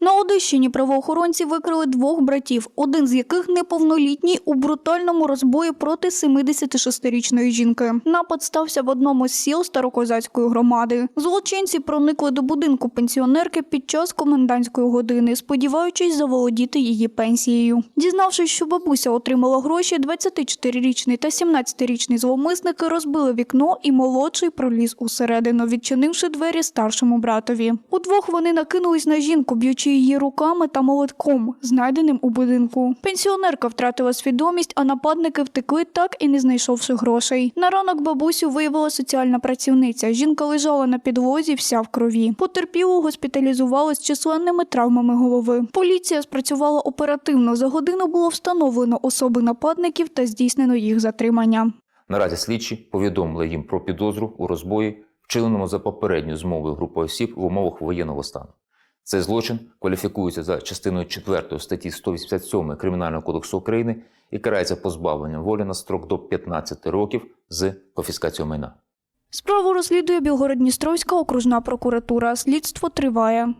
На Одещині правоохоронці викрили двох братів, один з яких неповнолітній у брутальному розбої проти 76-річної жінки. Напад стався в одному з сіл Старокозацької громади. Злочинці проникли до будинку пенсіонерки під час комендантської години, сподіваючись заволодіти її пенсією. Дізнавшись, що бабуся отримала гроші, 24-річний та 17-річний зловмисники розбили вікно, і молодший проліз усередину, відчинивши двері старшому братові. Удвох вони накинулись на жінку, б'ючи її руками та молотком, знайденим у будинку. Пенсіонерка втратила свідомість, а нападники втекли так і не знайшовши грошей. На ранок бабусю виявила соціальна працівниця. Жінка лежала на підлозі, вся в крові. Потерпілу госпіталізували з численними травмами голови. Поліція спрацювала оперативно. За годину було встановлено особи нападників та здійснено їх затримання. Наразі слідчі повідомили їм про підозру у розбої, вчиненому за попередньою змовою групи осіб в умовах воєнного стану. Цей злочин кваліфікується за частиною 4 статті 187 Кримінального кодексу України і карається позбавленням волі на строк до 15 років з конфіскацією майна. Справу розслідує Білгород-Дністровська окружна прокуратура. Слідство триває.